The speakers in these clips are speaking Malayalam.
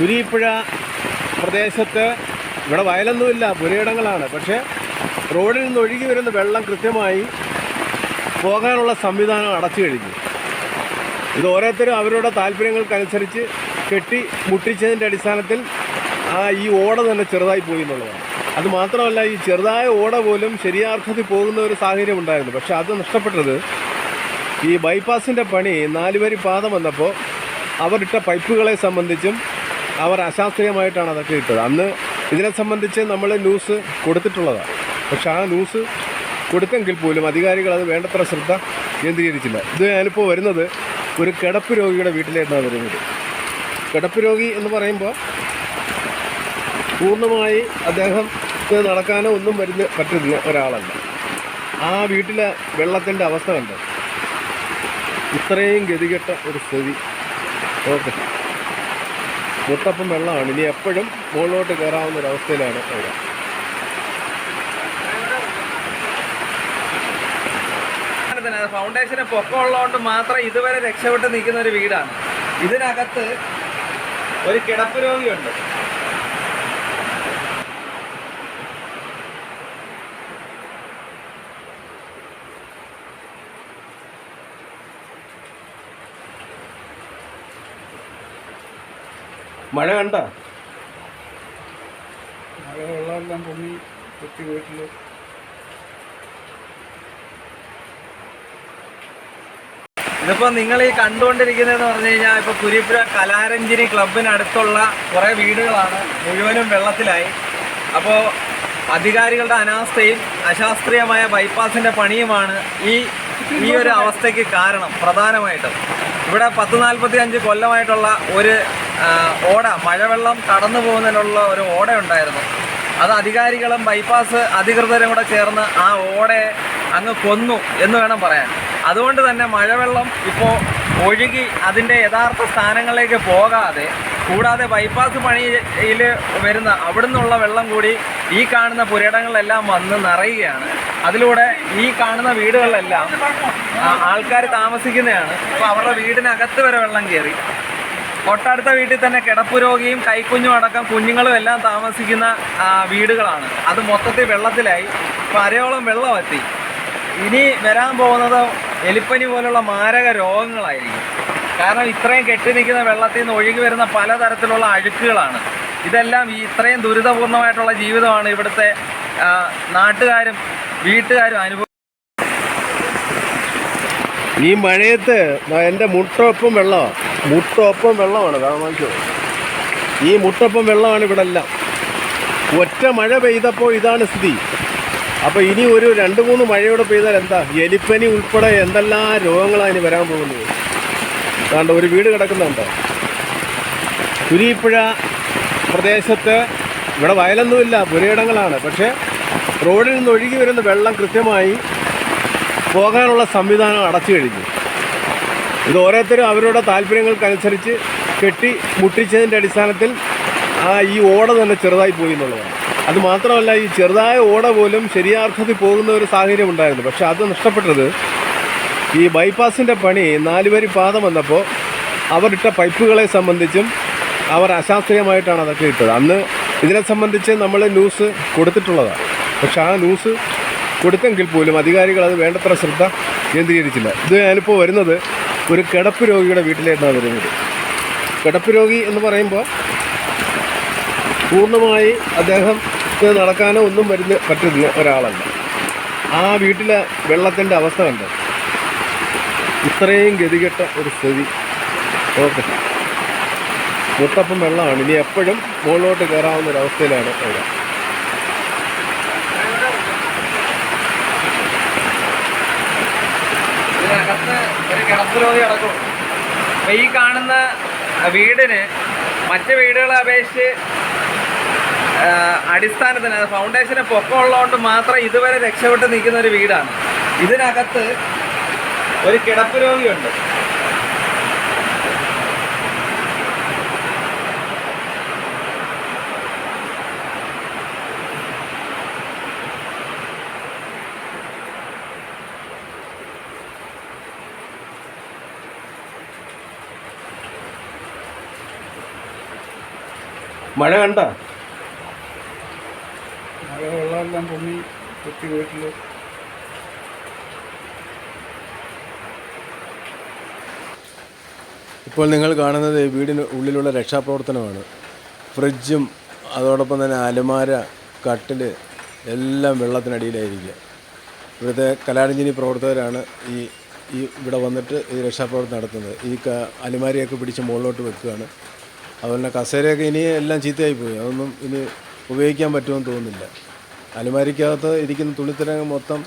കുരിപ്പുഴ പ്രദേശത്ത് ഇവിടെ വയലൊന്നുമില്ല പുരയിടങ്ങളാണ്. പക്ഷേ റോഡിൽ നിന്ന് ഒഴുകി വരുന്ന വെള്ളം കൃത്യമായി പോകാനുള്ള സംവിധാനം അടച്ചു കഴിഞ്ഞു. ഇത് ഓരോരുത്തരും അവരുടെ താല്പര്യങ്ങൾക്കനുസരിച്ച് കെട്ടി മുട്ടിച്ചതിന്റെ അടിസ്ഥാനത്തിൽ ആ ഈ ഓട തന്നെ ചെറുതായി പോയി എന്നുള്ളതാണ്. അത് മാത്രമല്ല ഈ ചെറുതായ ഓട പോലും ശരിയാർത്ഥത്തിൽ പോകുന്ന ഒരു സാഹചര്യം ഉണ്ടായിരുന്നു. പക്ഷെ അത് നഷ്ടപ്പെട്ടത് ഈ ബൈപ്പാസിന്റെ പണി നാലുവരി പാത വന്നപ്പോൾ അവരിട്ട പൈപ്പുകളെ സംബന്ധിച്ചും അവർ അശാസ്ത്രീയമായിട്ടാണ് അതൊക്കെ ഇട്ടത്. അന്ന് ഇതിനെ സംബന്ധിച്ച് നമ്മൾ ന്യൂസ് കൊടുത്തിട്ടുള്ളതാണ് പക്ഷെ ആ ന്യൂസ് കൊടുത്തെങ്കിൽ പോലും അധികാരികൾ അത് വേണ്ടത്ര ശ്രദ്ധ കേന്ദ്രീകരിച്ചില്ല. ഇത് ഞാനിപ്പോൾ വരുന്നത് ഒരു കിടപ്പ് രോഗിയുടെ വീട്ടിലേക്കാണ് വരുന്നത്. കിടപ്പ് രോഗി എന്ന് പറയുമ്പോൾ പൂർണമായി അദ്ദേഹം നടക്കാനോ ഒന്നും വരുന്ന പറ്റുന്ന ഒരാളല്ല. ആ വീട്ടിലെ വെള്ളത്തിന്റെ അവസ്ഥ കണ്ടോ? ഇത്രയും ഗതികെട്ട ഒരു സ്ഥിതി. ഓക്കെ. മുട്ടപ്പം വെള്ളമാണ്. ഇനി എപ്പോഴും മുകളിലോട്ട് കയറാവുന്ന ഒരു അവസ്ഥയിലാണ് അവിടെ ഫൗണ്ടേഷന് പൊക്കമുള്ളതുകൊണ്ട് മാത്രം ഇതുവരെ രക്ഷപ്പെട്ട് നിൽക്കുന്ന ഒരു വീടാണ്. ഇതിനകത്ത് ഒരു കിടപ്പ് രോഗിയുണ്ട്. മഴ കണ്ട? മഴ വെള്ളമെല്ലാം പൊങ്ങി കുത്തി വീട്ടിൽ ഇതിപ്പോ നിങ്ങൾ ഈ കണ്ടുകൊണ്ടിരിക്കുന്നതെന്ന് പറഞ്ഞു കഴിഞ്ഞാൽ ഇപ്പൊ കുരിപ്പുര കലാരഞ്ജിനി ക്ലബിനടുത്തുള്ള കുറെ വീടുകളാണ് മുഴുവനും വെള്ളത്തിലായി. അപ്പോൾ അധികാരികളുടെ അനാസ്ഥയും അശാസ്ത്രീയമായ ബൈപ്പാസിന്റെ പണിയുമാണ് ഈ ഈ ഒരു അവസ്ഥയ്ക്ക് കാരണം പ്രധാനമായിട്ടും. ഇവിടെ പത്ത് നാൽപ്പത്തി അഞ്ച് കൊല്ലമായിട്ടുള്ള ഒരു ഓട മഴവെള്ളം കടന്നു പോകുന്നതിനുള്ള ഒരു ഓട ഉണ്ടായിരുന്നു അത് അധികാരികളും ബൈപ്പാസ് അധികൃതരും കൂടെ ചേർന്ന് ആ ഓടയെ അങ്ങ് കൊന്നു എന്ന് വേണം പറയാൻ. അതുകൊണ്ട് തന്നെ മഴവെള്ളം ഇപ്പോൾ ഒഴുകി അതിന്റെ യഥാർത്ഥ സ്ഥാനങ്ങളിലേക്ക് പോകാതെ കൂടാതെ ബൈപ്പാസ് പണിയിൽ വരുന്ന അവിടുന്നുള്ള വെള്ളം കൂടി ഈ കാണുന്ന പുരയിടങ്ങളിലെല്ലാം വന്ന് നിറയുകയാണ്. അതിലൂടെ ഈ കാണുന്ന വീടുകളിലെല്ലാം ആൾക്കാർ താമസിക്കുന്നതാണ്. അപ്പോൾ അവരുടെ വീടിനകത്ത് വരെ വെള്ളം കയറി. തൊട്ടടുത്ത വീട്ടിൽ തന്നെ കിടപ്പ് രോഗിയും കൈക്കുഞ്ഞും അടക്കം കുഞ്ഞുങ്ങളും എല്ലാം താമസിക്കുന്ന വീടുകളാണ്. അത് മൊത്തത്തിൽ വെള്ളത്തിലായി. ഇപ്പോൾ അരയോളം വെള്ളം എത്തി. ഇനി വരാൻ പോകുന്നത് എലിപ്പനി പോലുള്ള മാരക രോഗങ്ങളായിരിക്കും. കാരണം ഇത്രയും കെട്ടി നിൽക്കുന്ന വെള്ളത്തിൽ നിന്ന് ഒഴുകി വരുന്ന പലതരത്തിലുള്ള അഴുക്കുകളാണ്. ഇതെല്ലാം ഈ ഇത്രയും ദുരിതപൂർണമായിട്ടുള്ള ജീവിതമാണ് ഇവിടുത്തെ നാട്ടുകാരും വീട്ടുകാരും അനുഭവം ഈ മഴയത്ത് എന്റെ മുട്ടൊപ്പം വെള്ളമാണ് മുട്ടൊപ്പം വെള്ളമാണ് കാണാൻ ഈ മുട്ടൊപ്പം വെള്ളമാണ് ഇവിടെ എല്ലാം ഒറ്റ മഴ പെയ്തപ്പോൾ ഇതാണ് സ്ഥിതി. അപ്പോൾ ഇനി ഒരു രണ്ട് മൂന്ന് മഴയോടെ പെയ്താൽ എന്താ? എലിപ്പനി ഉൾപ്പെടെ എന്തെല്ലാം രോഗങ്ങളാണ് ഇനി വരാൻ പോകുന്നത്. അതുകൊണ്ട് ഒരു വീട് കിടക്കുന്നുണ്ടോ. കുരിപ്പുഴ പ്രദേശത്ത് ഇവിടെ വയലൊന്നുമില്ല പുരയിടങ്ങളാണ്. പക്ഷേ റോഡിൽ നിന്ന് ഒഴുകി വരുന്ന വെള്ളം കൃത്യമായി പോകാനുള്ള സംവിധാനം അടച്ചു കഴിഞ്ഞു. ഇത് ഓരോരുത്തരും അവരുടെ താല്പര്യങ്ങൾക്കനുസരിച്ച് കെട്ടി മുട്ടിച്ചതിന്റെ അടിസ്ഥാനത്തിൽ ആ ഈ ഓട തന്നെ ചെറുതായി പോയി എന്നുള്ളതാണ്. അത് മാത്രമല്ല ഈ ചെറുതായ ഓട പോലും ശരിയാർത്ഥത്തിൽ പോകുന്ന ഒരു സാഹചര്യം ഉണ്ടായിരുന്നു. പക്ഷെ അത് നഷ്ടപ്പെട്ടത് ഈ ബൈപ്പാസിന്റെ പണി നാലുവരി പാത വന്നപ്പോൾ അവരിട്ട പൈപ്പുകളെ സംബന്ധിച്ചും അവർ അശാസ്ത്രീയമായിട്ടാണ് അതൊക്കെ ഇട്ടത്. അന്ന് ഇതിനെ സംബന്ധിച്ച് നമ്മൾ ന്യൂസ് കൊടുത്തിട്ടുള്ളതാണ്. പക്ഷെ ആ ന്യൂസ് കൊടുത്തെങ്കിൽ പോലും അധികാരികൾ അത് വേണ്ടത്ര ശ്രദ്ധ കേന്ദ്രീകരിച്ചില്ല. ഇത് ഞാനിപ്പോൾ വരുന്നത് ഒരു കിടപ്പ് രോഗിയുടെ വീട്ടിലേക്കാണ് വരുന്നത്. കിടപ്പ് രോഗി എന്ന് പറയുമ്പോൾ പൂർണമായി അദ്ദേഹം നടക്കാനോ ഒന്നും വരുന്ന പറ്റുന്ന ഒരാളല്ല. ആ വീട്ടിലെ വെള്ളത്തിന്റെ അവസ്ഥ കണ്ടോ? ഇത്രയും ഗതികെട്ട ഒരു സ്ഥിതി. ഓക്കെ. മുത്തപ്പം വെള്ളമാണ്. ഇനി എപ്പോഴും മുകളിലോട്ട് കയറാവുന്ന ഒരു അവസ്ഥയിലാണ് അവിടെ ഇതിനകത്ത് ഒരു കിടപ്പ് രോഗി അടക്കം. അപ്പം ഈ കാണുന്ന വീടിന് മറ്റ് വീടുകളെ അപേക്ഷിച്ച് അടിസ്ഥാനത്തിന് ഫൗണ്ടേഷന് പൊക്കമുള്ളതുകൊണ്ട് മാത്രം ഇതുവരെ രക്ഷപ്പെട്ട് നിൽക്കുന്ന ഒരു വീടാണ്. ഇതിനകത്ത് ഒരു കിടപ്പ് രോഗിയുണ്ട് മഴ കണ്ട? മഴ വെള്ളമെല്ലാം പൊങ്ങി കുത്തി വീട്ടിൽ ഇപ്പോൾ നിങ്ങൾ കാണുന്നത് വീടിന് ഉള്ളിലുള്ള രക്ഷാപ്രവർത്തനമാണ്. ഫ്രിഡ്ജും അതോടൊപ്പം തന്നെ അലമാര കട്ടിൽ എല്ലാം വെള്ളത്തിനടിയിലായിരിക്കുക. ഇവിടുത്തെ കലാരഞ്ജിനി പ്രവർത്തകരാണ് ഈ ഈ ഇവിടെ വന്നിട്ട് ഈ രക്ഷാപ്രവർത്തനം നടത്തുന്നത്. ഈ അലമാരിയൊക്കെ പിടിച്ച് മുകളിലോട്ട് വെക്കുകയാണ്. അതുപോലെ കസേരയൊക്കെ ഇനി എല്ലാം ചീത്തയായി പോയി. അതൊന്നും ഇനി ഉപയോഗിക്കാൻ പറ്റുമെന്ന് തോന്നുന്നില്ല. അലമാരിക്കകത്ത് ഇരിക്കുന്ന തുണിത്തരങ്ങൾ മൊത്തം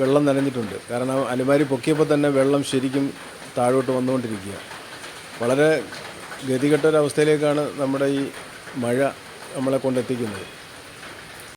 വെള്ളം നനഞ്ഞിട്ടുണ്ട്. കാരണം അലമാരി പൊക്കിയപ്പോൾ തന്നെ വെള്ളം ശരിക്കും താഴോട്ട് വന്നുകൊണ്ടിരിക്കുക വളരെ ഗതികെട്ട ഒരവസ്ഥയിലേക്കാണ് നമ്മുടെ ഈ മഴ നമ്മളെ കൊണ്ടെത്തിക്കുന്നത്.